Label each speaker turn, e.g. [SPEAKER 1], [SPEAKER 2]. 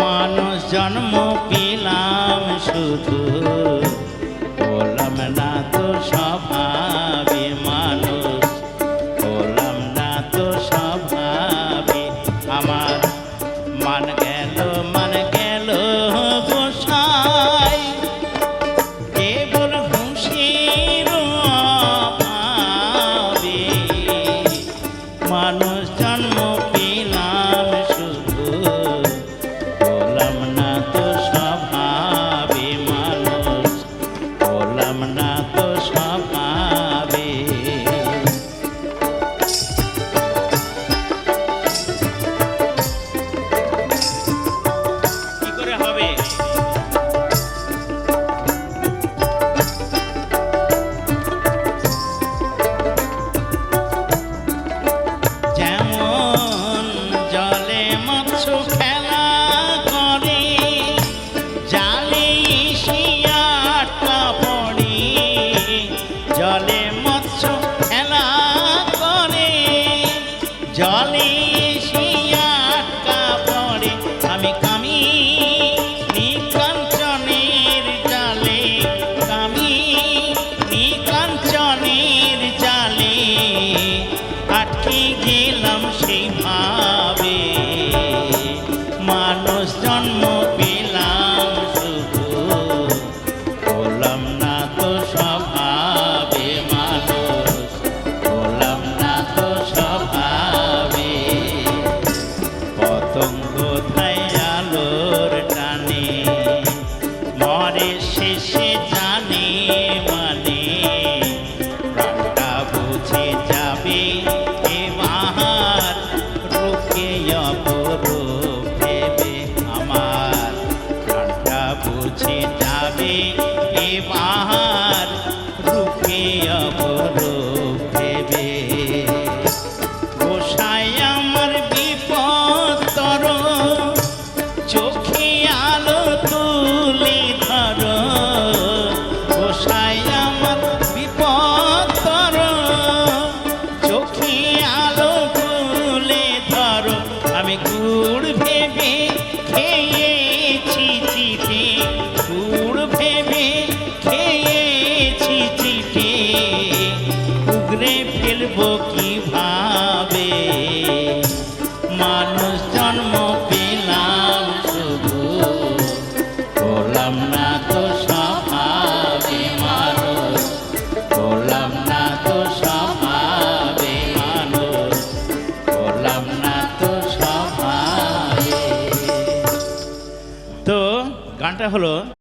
[SPEAKER 1] মানুষ জন্ম পিলাম শুধু। দেব মানুষ জন্ম পেলাম শুধু। করলাম না তো স্বভাবে মানুষ। করলাম না তো স্বভাবে মানুষ। তো গানটা হলো